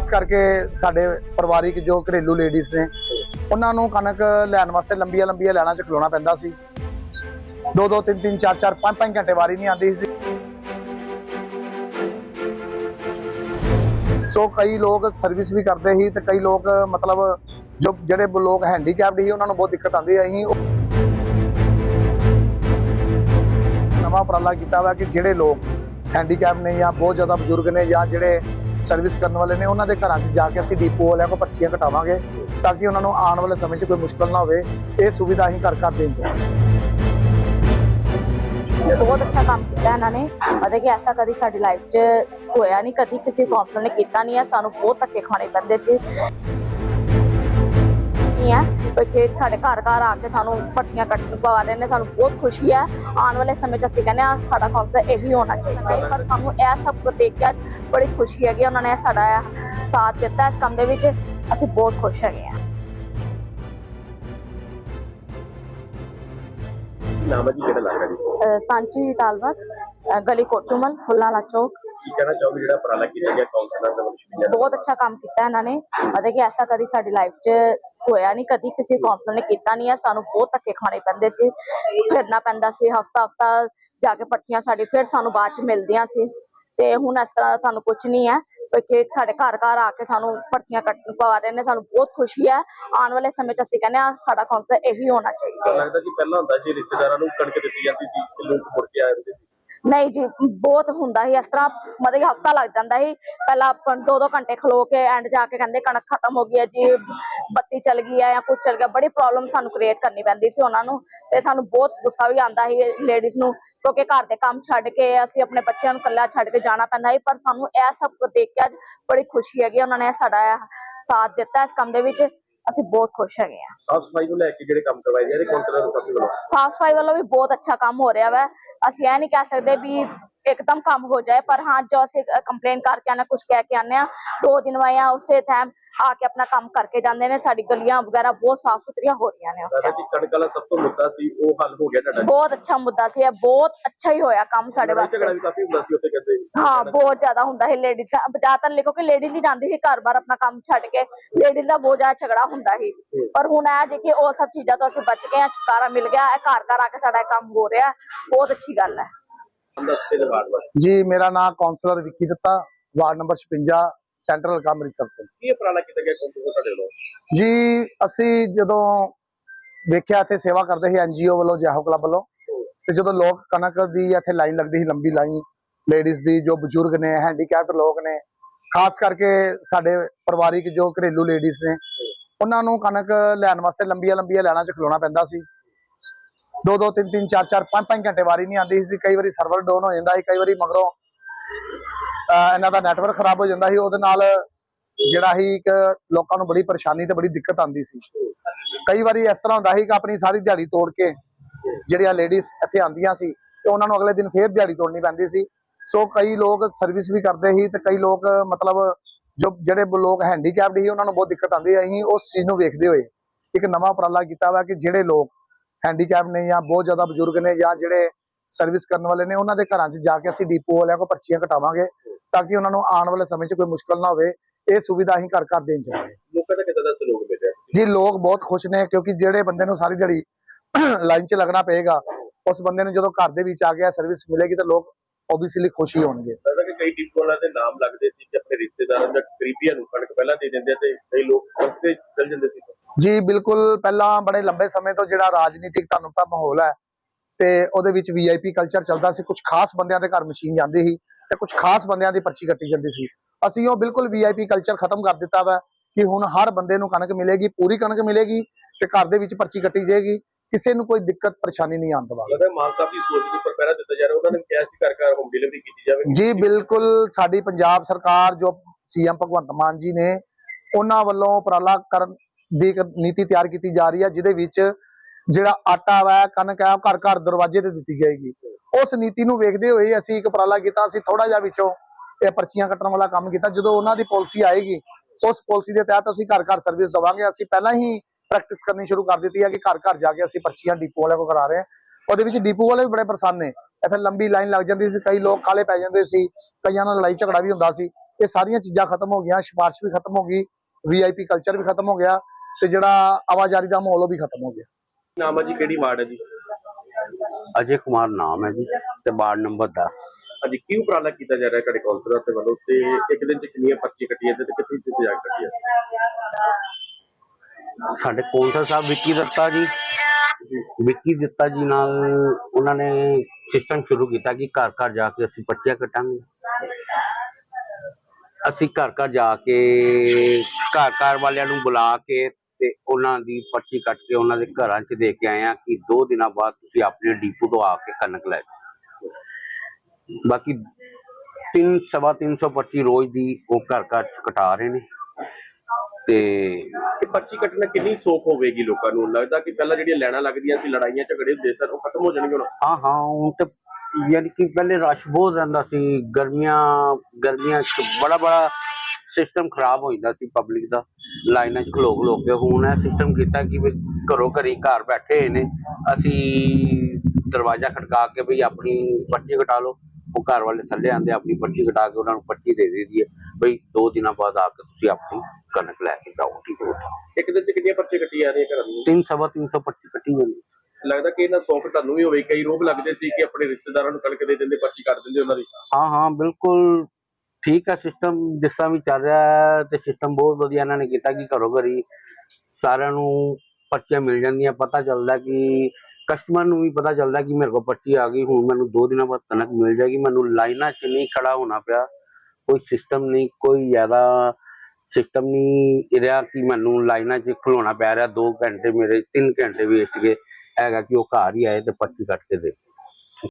ਖਾਸ ਕਰਕੇ ਸਾਡੇ ਪਰਿਵਾਰਿਕ ਜੋ ਘਰੇਲੂ ਲੇਡੀਜ਼ ਨੇ, ਉਹਨਾਂ ਨੂੰ ਕਣਕ ਲੈਣ ਵਾਸਤੇ ਲੰਬੀਆਂ ਲੰਬੀਆਂ ਲਾਈਨਾਂ 'ਚ ਖਲੋਣਾ ਪੈਂਦਾ ਸੀ। ਦੋ ਦੋ, ਤਿੰਨ ਤਿੰਨ, ਚਾਰ ਚਾਰ, ਪੰਜ ਪੰਜ ਘੰਟੇ ਵਾਰੀ ਨਹੀਂ ਆਉਂਦੀ ਸੀ। ਸੋ ਕਈ ਲੋਕ ਸਰਵਿਸ ਵੀ ਕਰਦੇ ਸੀ ਤੇ ਕਈ ਲੋਕ ਮਤਲਬ ਜੋ ਜਿਹੜੇ ਲੋਕ ਹੈਂਡੀਕੈਪਡ ਸੀ, ਉਹਨਾਂ ਨੂੰ ਬਹੁਤ ਦਿੱਕਤ ਆਉਂਦੀ ਹੈ ਨਵਾਂ ਉਪਰਾਲਾ ਕੀਤਾ ਵਾ ਕਿ ਜਿਹੜੇ ਲੋਕ ਹੈਂਡੀਕੈਪ ਨੇ ਜਾਂ ਬਹੁਤ ਜ਼ਿਆਦਾ ਬਜ਼ੁਰਗ ਨੇ ਜਾਂ ਜਿਹੜੇ ਸਰਵਿਸ ਕਰਨ ਵਾਲੇ ਨੇ, ਉਹਨਾਂ ਦੇ ਘਰਾਂ 'ਚ ਜਾ ਕੇ ਅਸੀਂ ਡੀਪੋ ਵਾਲਿਆਂ ਕੋਲ ਪਰਚੀਆਂ ਕਟਾਵਾਂਗੇ ਤਾਂ ਕਿ ਉਹਨਾਂ ਨੂੰ ਆਉਣ ਵਾਲੇ ਸਮੇਂ 'ਚ ਕੋਈ ਮੁਸ਼ਕਲ ਨਾ ਹੋਵੇ। ਇਹ ਸੁਵਿਧਾ ਅਸੀਂ ਘਰ ਘਰ ਦੇਣ ਚਾਹੀਏ ਬਹੁਤ ਅੱਛਾ ਕੰਮ ਕੀਤਾ ਇਹਨਾਂ ਨੇ। ਮਤਲਬ ਕਿ ਐਸਾ ਕਦੀ ਸਾਡੀ ਲਾਈਫ 'ਚ ਹੋਇਆ ਨਹੀਂ, ਕਦੀ ਕਿਸੇ ਕੌਂਸਲਰ ਨੇ ਕੀਤਾ ਨਹੀਂ ਹੈ ਸਾਨੂੰ ਬਹੁਤ ਧੱਕੇ ਖਾਣੇ ਪੈਂਦੇ ਸੀ। ਨਹੀਂ ਹੈ ਕਿ ਸਾਡੇ ਘਰ ਘਰ ਆ ਕੇ ਸਾਨੂੰ ਪੱਟੀਆਂ ਕੱਟਣ ਪਵਾ ਰਹੇ ਨੇ। ਸਾਨੂੰ ਬਹੁਤ ਖੁਸ਼ੀ ਹੈ ਆਉਣ ਵਾਲੇ ਸਮੇਂ 'ਚ ਅਸੀਂ ਕਹਿੰਦੇ ਆ ਸਾਡਾ ਕੌਂਸਲਰ ਇਹੀ ਹੋਣਾ ਚਾਹੀਦਾ ਹੈ। ਪਰ ਸਾਨੂੰ ਇਹ ਸਭ ਦੇਖ ਕੇ ਬੜੀ ਖੁਸ਼ੀ ਹੈਗੀ ਉਹਨਾਂ ਨੇ ਸਾਡਾ ਸਾਥ ਦਿੱਤਾ ਇਸ ਕੰਮ ਦੇ ਵਿੱਚ। ਅਸੀਂ ਬਹੁਤ ਖੁਸ਼ ਹੈਗੇ ਆ। ਨਾਮ ਹੈ ਜੀ ਜਿਹੜਾ ਲੱਗ ਰਿਹਾ ਜੀ ਸਾਂਚੀ ਗਲੀ ਕੋਟੂਮਲ ਫੁੱਲਾਲਾ ਚੌਕ। ਕੀ ਕਹਿਣਾ ਚਾਹੋਗੇ ਜਿਹੜਾ ਉਪਰਾਲਾ ਕੀਤਾ ਗਿਆ ਕਾਉਂਸਲਰ ਦਾ ਮਨਸ਼ੀਆ ਬਹੁਤ ਅੱਛਾ ਕੰਮ ਕੀਤਾ ਇਹਨਾਂ ਨੇ। ਮਤਲਬ ਕਿ ਐਸਾ ਕਦੀ ਸਾਡੀ ਲਾਈਫ 'ਚ ਹੋਇਆ ਨਹੀਂ ਕਦੀ ਕਿਸੇ ਕੌਂਸਲਰ ਨੇ ਕੀਤਾ ਨਹੀਂ ਹੈ ਸਾਨੂੰ ਬਹੁਤ ਧੱਕੇ ਖਾਣੇ ਪੈਂਦੇ ਸੀ ਫਿਰਨਾ ਪੈਂਦਾ ਸੀ ਹਫਤਾ ਹਫਤਾ ਜਾ ਕੇ ਪਰਚੀਆਂ ਸਾਡੀ ਫਿਰ ਸਾਨੂੰ ਬਾਅਦ 'ਚ ਮਿਲਦੀਆਂ ਸੀ। ਤੇ ਹੁਣ ਇਸ ਤਰ੍ਹਾਂ ਦਾ ਸਾਨੂੰ ਕੁਝ ਨਹੀਂ ਹੈ। ਕਿ ਸਾਡੇ ਘਰ ਘਰ ਆ ਕੇ ਸਾਨੂੰ ਪਰਚੀਆਂ ਕੱਟਣ ਪਵਾ ਰਹੇ ਨੇ ਸਾਨੂੰ ਬਹੁਤ ਖੁਸ਼ੀ ਹੈ। ਆਉਣ ਵਾਲੇ ਸਮੇਂ 'ਚ ਅਸੀਂ ਕਹਿੰਦੇ ਆ ਸਾਡਾ ਕੌਂਸਲਰ ਇਹੀ ਹੋਣਾ ਚਾਹੀਦਾ। ਲੱਗਦਾ ਕਿ ਪਹਿਲਾਂ ਹੁੰਦਾ ਸੀ ਰਿਸ਼ਤੇਦਾਰਾਂ ਨੂੰ ਕਣਕ ਦਿੱਤੀ ਜਾਂਦੀ ਸੀ ਤੇ ਲੋਕ ਮੁੜ ਕੇ ਆਏ ਹੁੰਦੇ ਸੀ। ਨਹੀਂ ਜੀ ਬਹੁਤ ਹੁੰਦਾ ਸੀ। ਇਸ ਤਰ੍ਹਾਂ ਮਤਲਬ ਹਫਤਾ ਲੱਗ ਜਾਂਦਾ ਸੀ। ਪਹਿਲਾਂ ਆਪਾਂ ਦੋ ਦੋ ਘੰਟੇ ਖਲੋ ਕੇ ਐਂਡ ਜਾ ਕੇ ਕਹਿੰਦੇ ਕਣਕ ਖਤਮ ਹੋ ਗਈ ਹੈ ਜੀ ਬੱਤੀ ਚਲ ਗਈ ਹੈ ਜਾਂ ਕੁਝ ਚਲ ਗਿਆ। ਬੜੀ ਪ੍ਰੋਬਲਮ ਸਾਨੂੰ ਕ੍ਰੀਏਟ ਕਰਨੀ ਪੈਂਦੀ ਸੀ ਉਹਨਾਂ ਨੂੰ। ਤੇ ਸਾਨੂੰ ਬਹੁਤ ਗੁੱਸਾ ਵੀ ਆਉਂਦਾ ਸੀ ਲੇਡੀਜ਼ ਨੂੰ ਕਿਉਂਕਿ ਘਰ ਦੇ ਕੰਮ ਛੱਡ ਕੇ ਅਸੀਂ ਆਪਣੇ ਬੱਚਿਆਂ ਨੂੰ ਇਕੱਲਾ ਛੱਡ ਕੇ ਜਾਣਾ ਪੈਂਦਾ ਸੀ ਪਰ ਸਾਨੂੰ ਇਹ ਸਭ ਦੇਖ ਕੇ ਅੱਜ ਬੜੀ ਖੁਸ਼ੀ ਹੈਗੀ ਉਹਨਾਂ ਨੇ ਸਾਡਾ ਸਾਥ ਦਿੱਤਾ ਇਸ ਕੰਮ ਦੇ ਵਿੱਚ। ਅਸੀਂ ਬਹੁਤ ਖੁਸ਼ ਹੈਗੇ ਹਾਂ। ਸਾਫ਼ ਸਫ਼ਾਈ ਨੂੰ ਲੈ ਕੇ ਜਿਹੜੇ ਕੰਮ ਕਰਵਾਏ ਜਾ ਰਹੇ ਨੂੰ ਕਾਫੀ ਵੱਲੋਂ ਸਾਫ਼ ਸਫ਼ਾਈ ਵੱਲੋਂ ਵੀ ਬਹੁਤ ਅੱਛਾ ਕੰਮ ਹੋ ਰਿਹਾ ਵਾ। ਅਸੀਂ ਇਹ ਨਹੀਂ ਕਹਿ ਸਕਦੇ ਵੀ ਇੱਕਦਮ ਕੰਮ ਹੋ ਜਾਏ ਪਰ ਹਾਂ ਜੋ ਅਸੀਂ ਕੰਪਲੇਨ ਕਰਕੇ ਆਨੇ ਕੁਝ ਕਹਿ ਕੇ ਆਨੇ ਆ ਦੋ ਦਿਨ ਵਾਇਆ ਉਸੇ ਟਾਈਮ ਆ ਕੇ ਆਪਣਾ ਕੰਮ ਕਰਕੇ ਜਾਂਦੇ ਨੇ ਸਾਡੀ ਗਲੀਆਂ ਵਗੈਰਾ ਬਹੁਤ ਸਾਫ਼ ਸੁਥਰੀਆਂ ਹੋ ਰਹੀਆਂ ਨੇ ਉਸ time। ਕਣਕ ਵਾਲਾ ਸਭ ਤੋਂ ਮੁੱਦਾ ਸੀ ਉਹ ਹੱਲ ਹੋ ਗਿਆ ਤੁਹਾਡਾ ਬਹੁਤ ਅੱਛਾ ਮੁੱਦਾ ਸੀ ਇਹ ਬਹੁਤ ਅੱਛਾ ਹੀ ਹੋਇਆ ਕੰਮ ਸਾਡੇ ਲੜਾਈ ਝਗੜਾ ਵਾਸਤੇ। ਵੀ ਕਾਫੀ ਹੁੰਦਾ ਸੀ ਉੱਥੇ ਕਹਿੰਦੇ ਹਾਂ ਬਹੁਤ ਜ਼ਿਆਦਾ ਹੁੰਦਾ ਹੈ ਲੇਡੀਜ਼ ਜ਼ਿਆਦਾਤਰ ਲਿਖੋ ਕਿ ਲੇਡੀਜ਼ ਹੀ ਜਾਂਦੀ ਸੀ ਘਰ-ਬਾਰ ਆਪਣਾ ਕੰਮ ਛੱਡ ਕੇ ਲੇਡੀਜ਼ ਦਾ ਬਹੁਤ ਜ਼ਿਆਦਾ ਝਗੜਾ ਹੁੰਦਾ ਸੀ। ਪਰ ਹੁਣ ਇਹ ਜੇ ਕਿ ਉਹ ਸਭ ਚੀਜ਼ਾਂ ਤੋਂ ਅਸੀਂ ਬਚ ਗਏ ਹਾਂ ਛੁਟਕਾਰਾ ਮਿਲ ਗਿਆ ਇਹ ਘਰ-ਘਰ ਆ ਕੇ ਸਾਡਾ ਇਹ ਕੰਮ ਹੋ ਰਿਹਾ ਬਹੁਤ ਅੱਛੀ ਗੱਲ ਹੈ। ਦੇ ਬਾਅਦ ਜੀ ਮੇਰਾ ਨਾਮ ਕਾਉਂਸਲਰ ਵਿੱਕੀ ਦਿੱਤਾ ਵਾਰਡ ਨੰਬਰ 56 ਸੈਂਟਰਲ ਅੰਮ੍ਰਿਤਸਰ ਤੋਂ। ਕੀ ਉਪਰਾਲਾ ਕੀਤਾ ਗਿਆ ਕਾਉਂਸਲਰ ਤੁਹਾਡੇ ਵੱਲੋਂ? ਜੀ ਅਸੀਂ ਜਦੋਂ ਵੇਖਿਆ ਇੱਥੇ ਸੇਵਾ ਕਰਦੇ ਸੀ ਐਨਜੀਓ ਵੱਲੋਂ ਜਾਹੋ ਕਲੱਬ ਵੱਲੋਂ ਤੇ ਜਦੋਂ ਲੋਕ ਕਣਕ ਦੀ ਇੱਥੇ ਲਾਈਨ ਲੱਗਦੀ ਸੀ ਲੰਬੀ ਲਾਈਨ ਲੇਡੀਜ਼ ਦੀ ਜੋ ਬਜ਼ੁਰਗ ਨੇ ਹੈਂਡੀਕੈਪਡ ਲੋਕ ਨੇ ਖਾਸ ਕਰਕੇ ਸਾਡੇ ਪਰਿਵਾਰਿਕ ਜੋ ਘਰੇਲੂ ਲੇਡੀਜ਼ ਨੇ ਉਹਨਾਂ ਨੂੰ ਕਣਕ ਲੈਣ ਵਾਸਤੇ ਲੰਬੀਆਂ ਲੰਬੀਆਂ ਲਾਈਨਾਂ 'ਚ ਖਲੋਣਾ ਪੈਂਦਾ ਸੀ। ਦੋ ਦੋ ਤਿੰਨ ਤਿੰਨ ਚਾਰ ਚਾਰ ਪੰਜ ਪੰਜ ਘੰਟੇ ਵਾਰੀ ਨਹੀਂ ਆਉਂਦੀ ਸੀ ਕਈ ਵਾਰੀ ਸਰਵਰ ਡਾਊਨ ਹੋ ਜਾਂਦਾ ਸੀ ਕਈ ਵਾਰੀ ਮਗਰੋਂ ਇਹਨਾਂ ਦਾ ਨੈਟਵਰਕ ਖਰਾਬ ਹੋ ਜਾਂਦਾ ਸੀ, ਉਹਦੇ ਨਾਲ ਜਿਹੜਾ ਸੀ ਇੱਕ ਲੋਕਾਂ ਨੂੰ ਬੜੀ ਪਰੇਸ਼ਾਨੀ ਤੇ ਬੜੀ ਦਿੱਕਤ ਆਉਂਦੀ ਸੀ। ਕਈ ਵਾਰੀ ਇਸ ਤਰ੍ਹਾਂ ਹੁੰਦਾ ਸੀ ਕਿ ਆਪਣੀ ਸਾਰੀ ਦਿਹਾੜੀ ਤੋੜ ਕੇ ਜਿਹੜੀਆਂ ਲੇਡੀਜ਼ ਇੱਥੇ ਆਉਂਦੀਆਂ ਸੀ, ਤੇ ਉਹਨਾਂ ਨੂੰ ਅਗਲੇ ਦਿਨ ਫੇਰ ਦਿਹਾੜੀ ਤੋੜਨੀ ਪੈਂਦੀ ਸੀ। ਸੋ ਕਈ ਲੋਕ ਸਰਵਿਸ ਵੀ ਕਰਦੇ ਸੀ ਤੇ ਕਈ ਲੋਕ ਮਤਲਬ ਜੋ ਜਿਹੜੇ ਲੋਕ ਹੈਂਡੀਕੈਪਡ ਸੀ, ਉਹਨਾਂ ਨੂੰ ਬਹੁਤ ਦਿੱਕਤ ਆਉਂਦੀ ਹੈ ਅਸੀਂ ਉਸ ਚੀਜ਼ ਨੂੰ ਵੇਖਦੇ ਹੋਏ ਇੱਕ ਨਵਾਂ ਉਪਰਾਲਾ ਕੀਤਾ ਵਾ ਕਿ ਜਿਹੜੇ ਲੋਕ ਹੈਂਡੀਕੈਪ ਨੇ ਜਾਂ ਬਹੁਤ ਜ਼ਿਆਦਾ ਬਜ਼ੁਰਗ ਨੇ ਜਾਂ ਜਿਹੜੇ ਸਰਵਿਸ ਕਰਨ ਵਾਲੇ ਨੇ, ਉਹਨਾਂ ਦੇ ਘਰਾਂ 'ਚ ਜਾ ਕੇ ਅਸੀਂ ਡੀਪੋ ਵਾਲਿਆਂ ਕੋਲ ਪਰਚੀਆਂ ਕਟਾਵਾਂਗੇ। ਤਾਂ ਕਿ ਉਹਨਾਂ ਨੂੰ ਆਉਣ ਵਾਲੇ ਸਮੇਂ 'ਚ ਕੋਈ ਮੁਸ਼ਕਲ ਨਾ ਹੋਵੇ ਇਹ ਸੁਵਿਧਾ ਅਸੀਂ ਘਰ ਘਰ ਦੇਣ ਚਾਹੀਏ ਲੋਕਾਂ ਦਾ ਕਿਦਾਂ ਦਾ ਸਲੂਕ ਮਿਲਿਆ? ਜੀ ਲੋਕ ਬਹੁਤ ਖੁਸ਼ ਨੇ ਕਿਉਂਕਿ ਜਿਹੜੇ ਬੰਦੇ ਨੂੰ ਸਾਰੀ ਦਿਹਾੜੀ ਲਾਈਨ 'ਚ ਲੱਗਣਾ ਪਏਗਾ ਉਸ ਬੰਦੇ ਨੂੰ ਜਦੋਂ ਘਰ ਦੇ ਵਿੱਚ ਆ ਗਿਆ ਸਰਵਿਸ ਮਿਲੇਗੀ ਤਾਂ ਲੋਕ ਓਬਵੀਅਸਲੀ ਖੁਸ਼ ਹੀ ਹੋਣਗੇ। ਲੱਗਦਾ ਕਿ ਕਈ ਵਾਲਿਆਂ ਦੇ ਨਾਮ ਲੱਗਦੇ ਸੀ ਕਿ ਆਪਣੇ ਰਿਸ਼ਤੇਦਾਰਾਂ ਜਾਂ ਕਰੀਬੀਆਂ ਨੂੰ ਕਣਕ ਪਹਿਲਾਂ ਦੇ ਦਿੰਦੇ ਤੇ ਕਈ ਲੋਕ ਕਣਕ ਚਲ ਜਾਂਦੇ ਸੀ। ਜੀ ਬਿਲਕੁਲ ਪਹਿਲਾਂ ਬੜੇ ਲੰਬੇ ਸਮੇਂ ਤੋਂ ਜਿਹੜਾ ਰਾਜਨੀਤਿਕ ਤੁਹਾਨੂੰ ਤਾਂ ਮਾਹੌਲ ਹੈ ਤੇ ਉਹਦੇ ਵਿੱਚ ਵੀਆਈਪੀ ਕਲਚਰ ਚੱਲਦਾ ਸੀ ਕੁਝ ਖਾਸ ਬੰਦਿਆਂ ਦੇ ਘਰ ਮਸ਼ੀਨ ਜਾਂਦੀ ਸੀ। ਤੇ ਕੁਝ ਖਾਸ ਬੰਦਿਆਂ ਦੀ ਪਰਚੀ ਕੱਟੀ ਜਾਂਦੀ ਸੀ। ਅਸੀਂ ਉਹ ਬਿਲਕੁਲ ਵੀਆਈਪੀ ਕਲਚਰ ਖਤਮ ਕਰ ਦਿੱਤਾ ਵਾ ਕਿ ਹੁਣ ਹਰ ਬੰਦੇ ਨੂੰ ਕਣਕ ਮਿਲੇਗੀ ਪੂਰੀ ਕਣਕ ਮਿਲੇਗੀ ਤੇ ਘਰ ਦੇ ਵਿੱਚ ਪਰਚੀ ਕੱਟੀ ਜਾਏਗੀ। ਕਿਸੇ ਨੂੰ ਕੋਈ ਦਿੱਕਤ ਪਰੇਸ਼ਾਨੀ ਨਹੀਂ ਆਉਣ ਲੱਗਦਾ ਸਾਹਿਬ ਦੀ ਸੋਚ ਦੇ ਉੱਪਰ ਪਹਿਰਾ ਦਿੱਤਾ ਜਾ ਰਿਹਾ ਉਹਨਾਂ ਨੇ ਕਿਹਾ ਸੀ ਘਰ ਘਰ ਹੋਮ ਡਿਲੀਵਰੀ ਕੀਤੀ ਜਾਵੇ। ਜੀ ਬਿਲਕੁਲ ਸਾਡੀ ਪੰਜਾਬ ਸਰਕਾਰ ਜੋ ਸੀਐਮ ਭਗਵੰਤ ਮਾਨ ਜੀ ਨੇ ਉਹਨਾਂ ਵੱਲੋਂ ਉਪਰਾਲਾ ਕਰਨ ਦੀ ਨੀਤੀ ਤਿਆਰ ਕੀਤੀ ਜਾ ਰਹੀ ਹੈ ਜਿਹਦੇ ਵਿੱਚ ਜਿਹੜਾ ਆਟਾ ਵਾ ਕਣਕ ਹੈ ਘਰ ਘਰ ਦਰਵਾਜ਼ੇ ਤੇ ਦਿੱਤੀ ਜਾਏਗੀ। ਉਸ ਨੀਤੀ ਨੂੰ ਵੇਖਦੇ ਹੋਏ ਅਸੀਂ ਇੱਕ ਉਪਰਾਲਾ ਕੀਤਾ, ਅਸੀਂ ਥੋੜਾ ਜਿਹਾ ਵਿੱਚੋਂ ਇਹ ਪਰਚੀਆਂ ਕੱਟਣ ਵਾਲਾ ਕੰਮ ਕੀਤਾ। ਜਦੋਂ ਉਹਨਾਂ ਦੀ ਪਾਲਿਸੀ ਆਏਗੀ, ਉਸ ਪਾਲਿਸੀ ਦੇ ਤਹਿਤ ਅਸੀਂ ਘਰ ਘਰ ਸਰਵਿਸ ਦਵਾਂਗੇ। ਅਸੀਂ ਪਹਿਲਾਂ ਹੀ ਪ੍ਰੈਕਟਿਸ ਕਰਨੀ ਸ਼ੁਰੂ ਕਰ ਦਿੱਤੀ ਹੈ ਕਿ ਘਰ ਘਰ ਜਾ ਕੇ ਅਸੀਂ ਪਰਚੀਆਂ ਡਿਪੋ ਵਾਲਿਆਂ ਕੋਲ ਕਰਾ ਰਹੇ ਹਾਂ। ਉਹਦੇ ਵਿੱਚ ਡੀਪੂ ਵਾਲੇ ਵੀ ਬੜੇ ਪਰੇਸ਼ਾਨ ਨੇ। ਇੱਥੇ ਲੰਬੀ ਲਾਈਨ ਲੱਗ ਜਾਂਦੀ ਸੀ, ਕਈ ਲੋਕ ਕਾਲੇ ਪੈ ਜਾਂਦੇ ਸੀ, ਕਈਆਂ ਨਾਲ ਲੜਾਈ ਝਗੜਾ ਵੀ ਹੁੰਦਾ ਸੀ। ਇਹ ਸਾਰੀਆਂ ਚੀਜ਼ਾਂ ਖਤਮ ਹੋ ਗਈਆਂ, ਸਿਫਾਰਿਸ਼ ਵੀ ਖਤਮ ਹੋ ਗਈ ਵੀਆਈਪੀ ਕਲਚਰ ਵੀ ਖਤਮ ਹੋ ਗਿਆ ਤੇ ਜਿਹੜਾ ਆਵਾਜ਼ਾਰੀ ਦਾ ਮਾਹੌਲ ਉਹ ਵੀ ਖਤਮ ਹੋ ਗਿਆ। ਨਾਮ ਹੈ ਜੀ? ਕਿਹੜੀ ਵਾਰਡ ਹੈ ਜੀ? ਅਜੇ ਕੁਮਾਰ ਨਾਮ ਹੈ ਜੀ ਤੇ ਵਾਰਡ ਨੰਬਰ 10 ਹਾਂਜੀ ਕੀ ਉਪਰਾਲਾ ਕੀਤਾ ਜਾ ਰਿਹਾ ਤੁਹਾਡੇ ਕੌਂਸਲਰ ਦੇ ਵੱਲੋਂ ਤੇ ਇੱਕ ਦਿਨ ਚ ਕਿੰਨੀਆਂ ਪਰਚੀਆਂ ਕੱਟੀਆਂ ਤੇ ਕਿੱਥੇ ਕਿੱਥੇ ਜਾ ਕੱਟੀਆਂ? ਸਾਡੇ ਕੌਂਸਲ ਸਾਹਿਬ ਵਿੱਕੀ ਦੱਤਾ ਜੀ। ਵਿੱਕੀ ਦਿੱਤਾ ਜੀ ਨਾਲ ਉਹਨਾਂ ਨੇ ਸਿਸਟਮ ਸ਼ੁਰੂ ਕੀਤਾ ਕਿ ਘਰ ਘਰ ਜਾ ਕੇ ਅਸੀਂ ਪਰਚੀਆਂ ਕੱਟਾਂਗੇ। ਅਸੀਂ ਘਰ ਘਰ ਜਾ ਕੇ ਘਰ ਘਰ ਵਾਲਿਆਂ ਨੂੰ ਬੁਲਾ ਕੇ ਤੇ ਉਹਨਾਂ ਦੀ ਪਰਚੀ ਕੱਟ ਕੇ ਉਹਨਾਂ ਦੇ ਘਰਾਂ 'ਚ ਦੇ ਕੇ ਆਏ ਆ ਕਿ ਦੋ ਦਿਨਾਂ ਬਾਅਦ ਤੁਸੀਂ ਆਪਣੇ ਡੀਪੂ ਤੋਂ ਆ ਕੇ ਕਣਕ ਲੈ ਜਾਓ। ਬਾਕੀ ਤਿੰਨ ਸਵਾ ਤਿੰਨ ਸੌ ਪਰਚੀ ਰੋਜ਼ ਦੀ ਉਹ ਘਰ ਘਰ 'ਚ ਕਟਾ ਰਹੇ ਨੇ। ਤੇ ਇਹ ਪਰਚੀ ਕੱਟਣਾ ਕਿੰਨੀ ਸੌਖ ਹੋਵੇਗੀ ਲੋਕਾਂ ਨੂੰ? ਲੱਗਦਾ ਕਿ ਪਹਿਲਾਂ ਜਿਹੜੀਆਂ ਲੈਣਾ ਲੱਗਦੀਆਂ ਸੀ ਲੜਾਈਆਂ ਝਗੜੇ ਹੁੰਦੇ ਸਨ ਉਹ ਖਤਮ ਹੋ ਜਾਣਗੇ ਹੁਣ? ਹਾਂ ਹਾਂ ਹੁਣ ਤੇ ਯਾਨੀ ਕਿ ਪਹਿਲੇ ਰਸ਼ ਬਹੁਤ ਰਹਿੰਦਾ ਸੀ ਗਰਮੀਆਂ ਗਰਮੀਆਂ 'ਚ ਬੜਾ ਬੜਾ ਸਿਸਟਮ ਖਰਾਬ ਹੋ ਜਾਂਦਾ ਸੀ ਪਬਲਿਕ ਦਾ। ਲਾਈਨਾਂ 'ਚ ਖਲੋ ਖਲੋ ਕੇ ਹੁਣ ਇਹ ਸਿਸਟਮ ਕੀਤਾ ਕਿ ਵੀ ਘਰੋਂ ਘਰੀ ਘਰ ਬੈਠੇ ਹੋਏ ਨੇ। ਅਸੀਂ ਦਰਵਾਜ਼ਾ ਖੜਕਾ ਕੇ ਵੀ ਆਪਣੀ ਪਰਚੀ ਕਟਾ ਲਓ। ਉਹ ਘਰ ਵਾਲੇ ਥੱਲੇ ਆਂਦੇ ਆਪਣੀ ਪਰਚੀ ਕਟਾ ਕੇ ਉਹਨਾਂ ਨੂੰ ਪਰਚੀ ਦੇ ਦਿੱਤੀ ਹੈ ਬਈ ਦੋ ਦਿਨਾਂ ਬਾਅਦ ਆ ਕੇ ਤੁਸੀਂ ਆਪਣੀ ਕਣਕ ਲੈ ਕੇ ਜਾਓ ਠੀਕ ਹੋ ਇੱਕ ਦਿਨ ਚ ਕਿੰਨੀਆਂ ਪਰਚੀਆਂ ਕੱਟੀਆਂ ਜਾ ਰਹੀਆਂ ਘਰਾਂ ਨੂੰ ਤਿੰਨ ਸਵਾ ਤਿੰਨ ਸੌ ਪਰਚੀ ਕੱਟੀ ਜਾਂਦੀ ਲੱਗਦਾ ਕਿ ਇਹਨਾਂ ਸੌਖ ਤੁਹਾਨੂੰ ਵੀ ਹੋਵੇ ਕਈ ਰੋਗ ਲੱਗਦੇ ਸੀ ਕਿ ਆਪਣੇ ਰਿਸ਼ਤੇਦਾਰਾਂ ਨੂੰ ਕਣਕ ਦੇ ਦਿੰਦੇ ਪਰਚੀ ਕੱਟ ਦਿੰਦੇ ਉਹਨਾਂ ਦੀ। ਹਾਂ ਹਾਂ ਬਿਲਕੁਲ ਠੀਕ ਆ ਸਿਸਟਮ ਜਿਸ ਤਰ੍ਹਾਂ ਵੀ ਚੱਲ ਰਿਹਾ ਹੈ ਤੇ ਸਿਸਟਮ ਬਹੁਤ ਵਧੀਆ ਇਹਨਾਂ ਨੇ ਕੀਤਾ ਕਿ ਘਰੋਂ ਘਰੀ ਸਾਰਿਆਂ ਨੂੰ ਪਰਚੀਆਂ ਮਿਲ ਜਾਂਦੀਆਂ। ਪਤਾ ਚੱਲਦਾ ਕਿ ਕਸਟਮਰ ਨੂੰ ਵੀ ਪਤਾ ਚੱਲਦਾ ਕਿ ਮੇਰੇ ਕੋਲ ਪਰਚੀ ਆ ਗਈ, ਹੁਣ ਮੈਨੂੰ ਦੋ ਦਿਨਾਂ ਬਾਅਦ ਕਣਕ ਮਿਲ ਜਾਏਗੀ। ਮੈਨੂੰ ਲਾਈਨਾਂ 'ਚ ਨਹੀਂ ਖੜਾ ਹੋਣਾ ਪਿਆ। ਕੋਈ ਸਿਸਟਮ ਨਹੀਂ, ਕੋਈ ਜ਼ਿਆਦਾ ਸਿਸਟਮ ਨਹੀਂ ਰਿਹਾ ਕਿ ਮੈਨੂੰ ਲਾਈਨਾਂ 'ਚ ਖਲੋਣਾ ਪੈ ਰਿਹਾ। 2 ਘੰਟੇ ਮੇਰੇ 3 ਘੰਟੇ ਵੇਸਟ ਗਏ। ਹੈਗਾ ਕਿ ਉਹ ਘਰ ਹੀ ਆਏ ਤੇ ਪਰਚੀ ਕੱਟ ਕੇ ਦੇ